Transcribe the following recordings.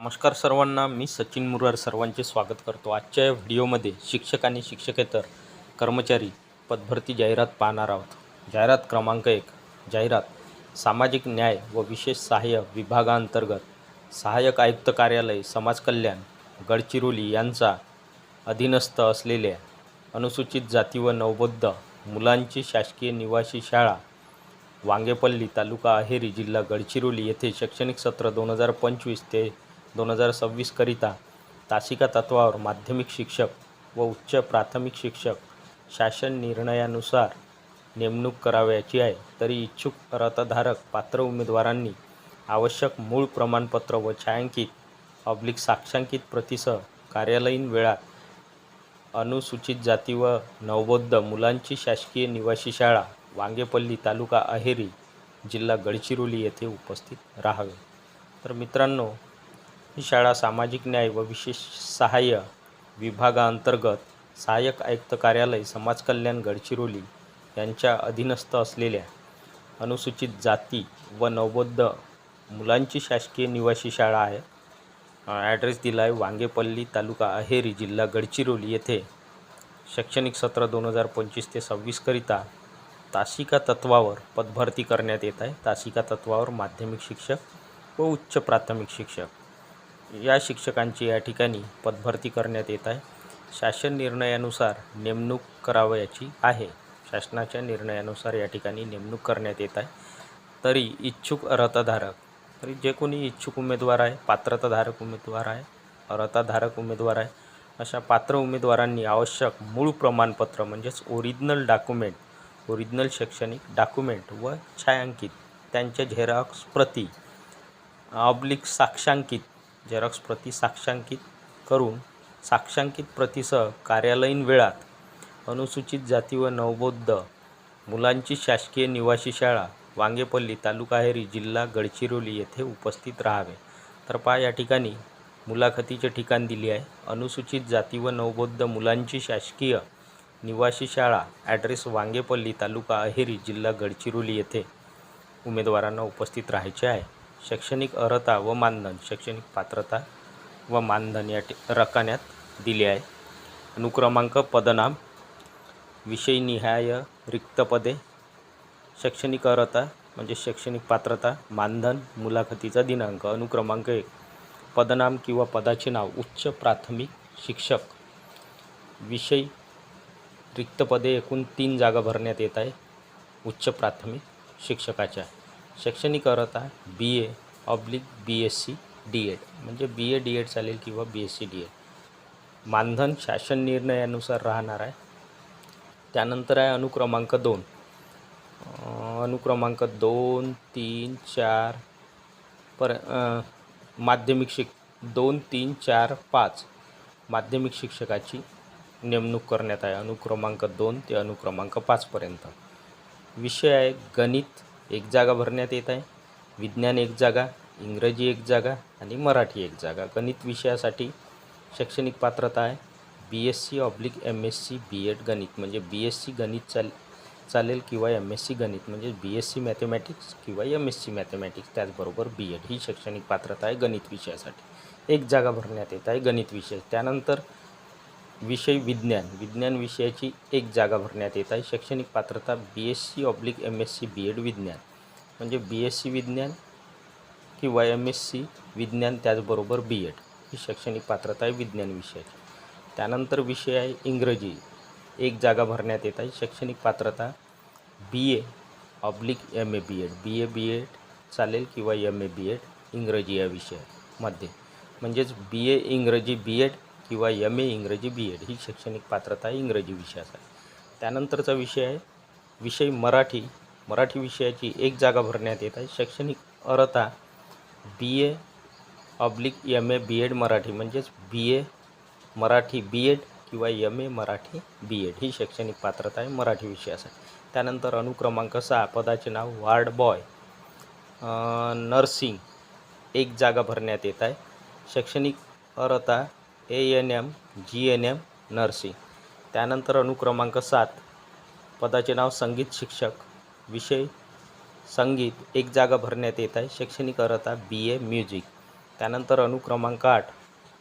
नमस्कार सर्वांना मी सचिन मुरार सर्वांचे स्वागत करतो. आजच्या या व्हिडिओमध्ये शिक्षक आणि शिक्षकेतर कर्मचारी पदभरती जाहिरात पाहणार आहोत. जाहिरात क्रमांक एक जाहिरात सामाजिक न्याय व विशेष सहाय्य विभागांतर्गत सहाय्यक आयुक्त कार्यालय समाज कल्याण गडचिरोली यांचा अधीनस्थ असलेल्या अनुसूचित जाती व नवबौद्ध मुलांची शासकीय निवासी शाळा वांगेपल्ली तालुका अहेरी जिल्हा गडचिरोली येथे शैक्षणिक सत्र दोन हजार पंचवीस ते दोन हजार सव्वीसकरिता तासिका तत्वावर माध्यमिक शिक्षक व उच्च प्राथमिक शिक्षक शासन निर्णयानुसार नेमणूक करावयाची आहे. तरी इच्छुक रथधारक पात्र उमेदवारांनी आवश्यक मूळ प्रमाणपत्र व छायांकित ऑब्लिक साक्षांकित प्रतीसह कार्यालयीन वेळात अनुसूचित जाती व नवबौद्ध मुलांची शासकीय निवासी शाळा वांगेपल्ली तालुका अहेरी जिल्हा गडचिरोली येथे उपस्थित राहावे. तर मित्रांनो ही शाळा सामाजिक न्याय व विशेष सहाय्य विभागाअंतर्गत सहाय्यक आयुक्त कार्यालय समाज कल्याण गडचिरोली यांच्या अधीनस्थ असलेल्या अनुसूचित जाती व नवबौद्ध मुलांची शासकीय निवासी शाळा आहे. ॲड्रेस दिला आहे वांगेपल्ली तालुका अहेरी जिल्हा गडचिरोली येथे. शैक्षणिक सत्र दोन हजार पंचवीस ते सव्वीसकरिता तासिका तत्वावर पदभरती करण्यात येत आहे. तासिका तत्वावर माध्यमिक शिक्षक व उच्च प्राथमिक शिक्षक. या शिक्षकांची या ठिकाणी पदभरती करण्यात येत आहे. शासन निर्णयानुसार नेमणूक करावयाची आहे. शासनाच्या निर्णयानुसार या ठिकाणी नेमणूक करण्यात येत आहे. तरी इच्छुक अर्हताधारक तरी जे कोणी इच्छुक उमेदवार आहे पात्रताधारक उमेदवार आहे अर्हताधारक उमेदवार आहे अशा पात्र उमेदवारांनी आवश्यक मूळ प्रमाणपत्र म्हणजेच ओरिजिनल डॉक्युमेंट ओरिजिनल शैक्षणिक डॉक्युमेंट व छायांकित त्यांच्या झेरॉक्स प्रती ऑब्लिक साक्षांकित झेरॉक्स प्रती साक्षांकित करून साक्षांकित प्रतीसह कार्यालयीन वेळात अनुसूचित जाती व नवबौद्ध मुलांची शासकीय निवासी शाळा वांगेपल्ली तालुका हेरी जिल्हा गडचिरोली येथे उपस्थित राहावे. तर पहा या ठिकाणी मुलाखतीचे ठिकाण दिली आहे. अनुसूचित जाती व नवबौद्ध मुलांची शासकीय निवासी शाळा ॲड्रेस वांगेपल्ली तालुका अहेरी जिल्हा गडचिरोली येथे उमेदवारांना उपस्थित राहायचे आहे. शैक्षणिक अर्हता व मानधन शैक्षणिक पात्रता व मानधन या रकान्यात दिले आहे. अनुक्रमांक पदनाम विषयनिहाय रिक्त पदे शैक्षणिक अर्हता म्हणजे शैक्षणिक पात्रता मानधन मुलाखतीचा दिनांक अनुक्रमांक एक पदनाम किंवा पदाचे नाव उच्च प्राथमिक शिक्षक विषय रिक्त पदे एकूण तीन जागा भरण्यात येत आहे उच्च प्राथमिक शिक्षकाच्या. शैक्षणिक अर्हता B A oblique B S C D Ed म्हणजे बी ए डी एड चालेल किंवा B S C D Ed मानधन शासन निर्णयानुसार राहणार आहे. त्यानंतर आहे अनुक्रमांक दोन. अनुक्रमांक दोन तीन चार पर माध्यमिक शिक दोन तीन चार पाच. माध्यमिक शिक्षकाची नेमणूक करण्यात आहे. अनुक्रमांक दोन ते अनुक्रमांक पाचपर्यंत विषय आहे गणित एक जागा भरण्यात येत आहे. विज्ञान एक जागा इंग्रजी एक जागा आणि मराठी एक जागा. गणित विषयासाठी शैक्षणिक पात्रता आहे. B S C oblique M S C B Ed गणित म्हणजे बी एस सी गणित चाल चालेल किंवा एम एस सी गणित म्हणजे बी एस सी मॅथमॅटिक्स किंवा एम एस सी मॅथमॅटिक्स त्याचबरोबर बी एड ही शैक्षणिक पात्रता आहे गणित विषयासाठी. एक जागा भरण्यात येत आहे गणित विषय. त्यानंतर विषय विज्ञान. विज्ञान विषयाची एक जागा भरण्यात येत आहे. शैक्षणिक पात्रता B S C oblique M S C B Ed विज्ञान. म्हणजे बी एस सी विज्ञान किंवा एम एस सी विज्ञान त्याचबरोबर बी एड ही शैक्षणिक पात्रता आहे विज्ञान विषयाची. त्यानंतर विषय आहे इंग्रजी. एक जागा भरण्यात येत आहे. शैक्षणिक पात्रता B A oblique M A B Ed B A B Ed चालेल किंवा एम ए बी एड इंग्रजी या विषयामध्ये. म्हणजेच बी ए इंग्रजी बी एड किंवा एम ए इंग्रजी बी एड ही शैक्षणिक पात्रता आहे इंग्रजी विषयाचा त्यानंतरचा विषय आहे विषय मराठी. मराठी विषयाची एक जागा भरण्यात येत आहे. शैक्षणिक अर्हता B A oblique M A B Ed Marathi. म्हणजेच B A Marathi B Ed किंवा M A Marathi B Ed ही शैक्षणिक पात्रता आहे मराठी विषयासाठी त्यानंतर अनुक्रमांक सहा पदाचे नाव वार्ड बॉय. नर्सिंग एक जागा भरण्यात येत आहे. शैक्षणिक अर्हता A N M G N M nursing. त्यानंतर अनुक्रमांक सात. पदाचे नाव संगीत शिक्षक. विषय संगीत. एक जागा भरण्यात येत आहे. शैक्षणिक अर्हता बी ए म्युझिक त्यानंतर अनुक्रमांक आठ.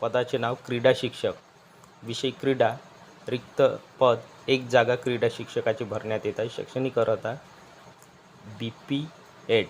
पदाचे नाव क्रीडा शिक्षक. विषय क्रीडा रिक्त पद. एक जागा क्रीडा शिक्षकाची भरण्यात येत आहे. शैक्षणिक अर्हता बी पी एड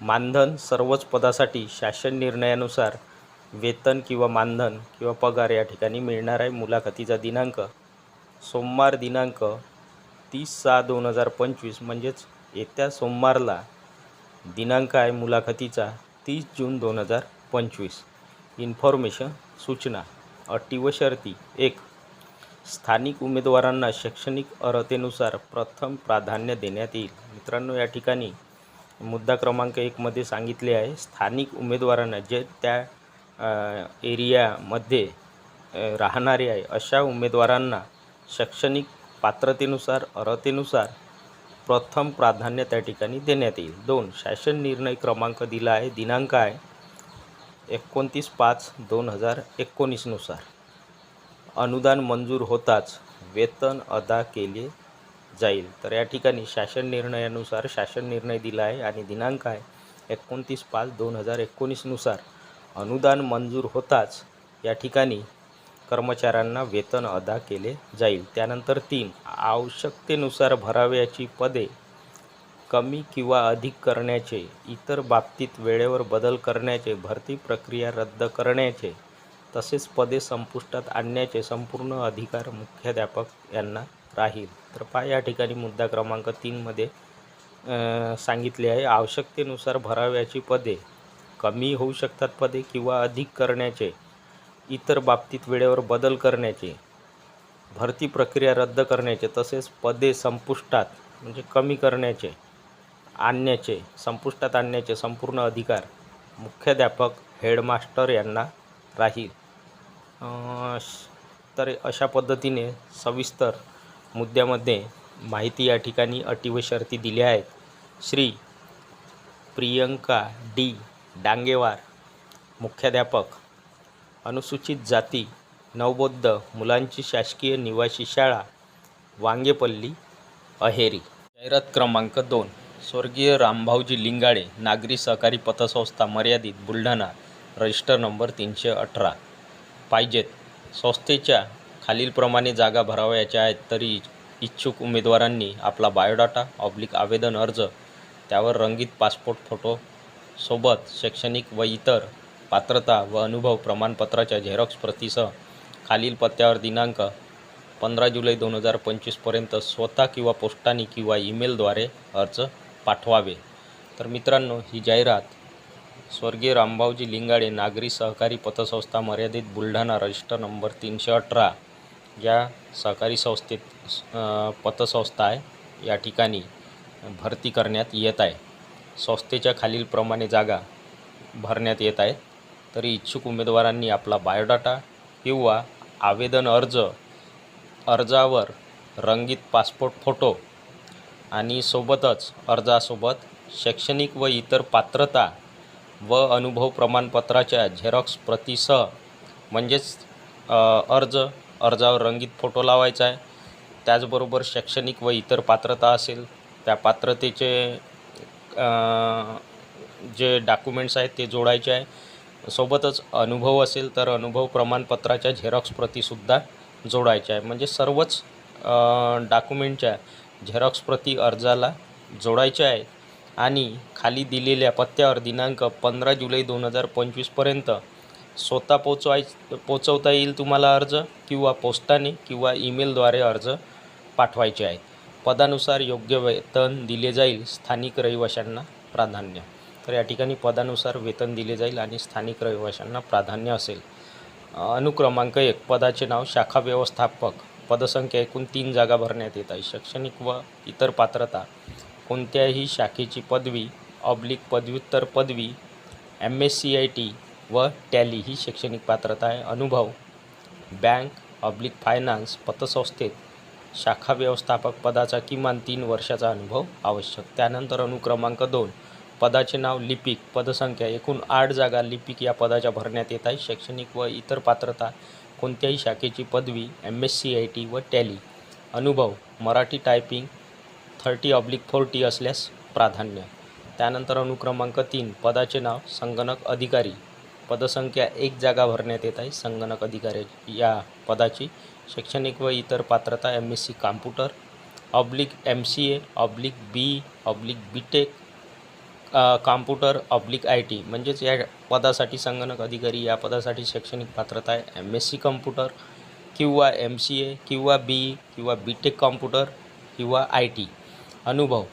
मानधन सर्वच पदासाठी शासन निर्णयानुसार वेतन किंवा मानधन किंवा पगार या ठिकाणी मिळणार आहे. मुलाखतीचा दिनांक सोमवार दिनांक तीस सहा दोन हजार पंचवीस म्हणजेच येत्या सोमवारला दिनांक आहे मुलाखतीचा तीस जून दोन हजार पंचवीस. इन्फॉर्मेशन सूचना अटी व शर्ती. एक स्थानिक उमेदवारांना शैक्षणिक अर्हतेनुसार प्रथम प्राधान्य देण्यात येईल. मित्रांनो या ठिकाणी मुद्दा क्रमांक एकमध्ये सांगितले आहे. स्थानिक उमेदवारांना जे त्या एरियामध्ये राहणारे आहे. अशा उमेदवारांना शैक्षणिक पात्रतेनुसार अर्हतेनुसार प्रथम प्राधान्य त्या ठिकाणी देण्यात येईल. दोन शासन निर्णय क्रमांक दिला आहे दिनांक आहे एकोणतीस पाच दोन हजार एकोणीसनुसार. अनुदान मंजूर होताच वेतन अदा केले जाईल. तर या ठिकाणी शासन निर्णयानुसार शासन निर्णय दिला आहे आणि दिनांक आहे एकोणतीस पाच दोन हजार एकोणीसनुसार अनुदान मंजूर होताच या ठिकाणी कर्मचाऱ्यांना वेतन अदा केले जाईल. त्यानंतर तीन आवश्यकतेनुसार भराव्याची पदे कमी किंवा अधिक करण्याचे इतर बाबतीत वेळेवर बदल करण्याचे भरती प्रक्रिया रद्द करण्याचे तसेच पदे संपुष्टात आणण्याचे संपूर्ण अधिकार मुख्याध्यापक यांना राहील. तर पहा या ठिकाणी मुद्दा क्रमांक तीनमध्ये सांगितले आहे. आवश्यकतेनुसार भराव्याची पदे कमी होऊ शकतात पदे किंवा अधिक करण्याचे इतर बाबतीत वेळेवर बदल करण्याचे भरती प्रक्रिया रद्द करण्याचे तसेच पदे संपुष्टात म्हणजे कमी करण्याचे आणण्याचे संपुष्टात आणण्याचे संपूर्ण अधिकार मुख्याध्यापक हेडमास्टर यांना राहील. श- तर अशा पद्धतीने सविस्तर मुद्द्यामध्ये माहिती या ठिकाणी अटी व शर्ती दिल्या आहेत. श्री प्रियंका डी. डांगेवार मुख्याध्यापक अनुसूचित जाती नवबौद्ध मुलांची शासकीय निवासी शाळा वांगेपल्ली अहेरी. जाहिरात क्रमांक दोन स्वर्गीय रामभाऊजी लिंगाळे नागरी सहकारी पतसंस्था मर्यादित बुलढाणा रजिस्टर नंबर तीनशे अठरा. पाहिजेत संस्थेच्या खालीलप्रमाणे जागा भरावयाच्या आहेत तरी इच्छुक उमेदवारांनी आपला बायोडाटा ऑब्लिक आवेदन अर्ज त्यावर रंगीत पासपोर्ट फोटो सोबत शैक्षणिक व इतर पात्रता व अनुभव प्रमाणपत्राच्या झेरॉक्स प्रतीसह खालील पत्त्यावर दिनांक पंधरा जुलै दोन हजार पंचवीसपर्यंत स्वतः किंवा पोस्टाने किंवा ईमेलद्वारे अर्ज पाठवावे. तर मित्रांनो ही जाहिरात स्वर्गीय रामभाऊजी लिंगाडे नागरी सहकारी पतसंस्था मर्यादित बुलढाणा रजिस्टर नंबर तीनशे अठरा या सहकारी संस्थेत पतसंस्था आहे. या ठिकाणी भरती करण्यात येत आहे. संस्थेच्या खालीलप्रमाणे जागा भरण्यात येत आहेत. तरी इच्छुक उमेदवारांनी आपला बायोडाटा किंवा आवेदन अर्ज अर्जावर रंगीत पासपोर्ट फोटो आणि सोबतच अर्जासोबत शैक्षणिक व इतर पात्रता व अनुभव प्रमाणपत्राच्या झेरॉक्स प्रतीसह म्हणजेच अर्ज अर्जावर रंगीत फोटो लावायचा आहे. त्याचबरोबर शैक्षणिक व इतर पात्रता असेल त्या पात्रतेचे जे डॉक्युमेंट्स आहेत ते जोडायचे आहे. सोबतच अनुभव असेल तर अनुभव प्रमाणपत्राच्या झेरॉक्स प्रतीसुद्धा जोडायच्या आहे. म्हणजे सर्वच डॉक्युमेंटच्या झेरॉक्स प्रती अर्जाला जोडायच्या आहे आणि खाली दिलेल्या पत्त्यावर दिनांक पंधरा जुलै दोन हजार पंचवीसपर्यंत स्वतः पोचवाय पोचवता येईल तुम्हाला अर्ज किंवा पोस्टाने किंवा ईमेलद्वारे अर्ज पाठवायचे आहेत. पदानुसार योग्य वेतन दिले जाईल स्थानिक रहिवाशांना प्राधान्य. तर या ठिकाणी पदानुसार वेतन दिले जाईल आणि स्थानिक रहिवाशांना प्राधान्य असेल. अनुक्रमांक एक पदाचे नाव शाखा व्यवस्थापक पदसंख्या एकूण तीन जागा भरण्यात येत आहे. शैक्षणिक व इतर पात्रता कोणत्याही शाखेची पदवी ऑब्लिक पदव्युत्तर पदवी M S C I T व टॅली ही शैक्षणिक पात्रता आहे. अनुभव बँक ऑब्लिक फायनान्स पतसंस्थेत शाखा व्यवस्थापक पदाचा किमान तीन वर्षाचा अनुभव आवश्यक. त्यानंतर अनुक्रमांक दोन पदाचे नाव लिपिक पदसंख्या एकूण आठ जागा लिपिक या पदाच्या भरण्यात येत आहे. शैक्षणिक व इतर पात्रता कोणत्याही शाखेची पदवी M S C I T व टॅली. अनुभव Marathi typing thirty oblique forty असल्यास प्राधान्य. त्यानंतर अनुक्रमांक तीन पदाचे नाव संगणक अधिकारी. पदसंख्या एक जागा भरण्यात येत आहे. संगणक अधिकारी या पदाची शैक्षणिक व इतर पात्रता M S C computer oblique M C A oblique B oblique B tech computer oblique I T म्हणजेच या पदासाठी संगणक अधिकारी या पदासाठी शैक्षणिक पात्रता आहे. एम एस सी कॉम्प्युटर किंवा एम सी ए किंवा बी किंवा बी टेक कॉम्प्युटर किंवा आय टी अनुभव.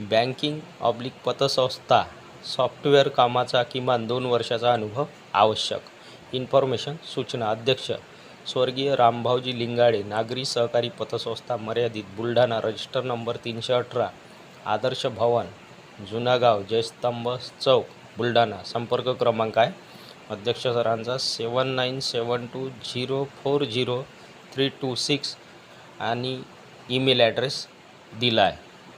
बँकिंग ऑब्लिक पतसंस्था. सॉफ्टवेअर कामाचा किमान दोन वर्षाचा अनुभव आवश्यक. इन्फॉर्मेशन सूचना अध्यक्ष स्वर्गीय रामभाऊजी लिंगाडे नागरी सहकारी पतसंस्था मर्यादित बुलढाणा रजिस्टर नंबर तीनशे अठरा आदर्श भवन जुनागाव जयस्तंभ चौक बुलढाणा. संपर्क क्रमांक आहे. अध्यक्ष सरांचा seven nine seven two zero four zero three two six आणि ईमेल ॲड्रेस दिला आहे.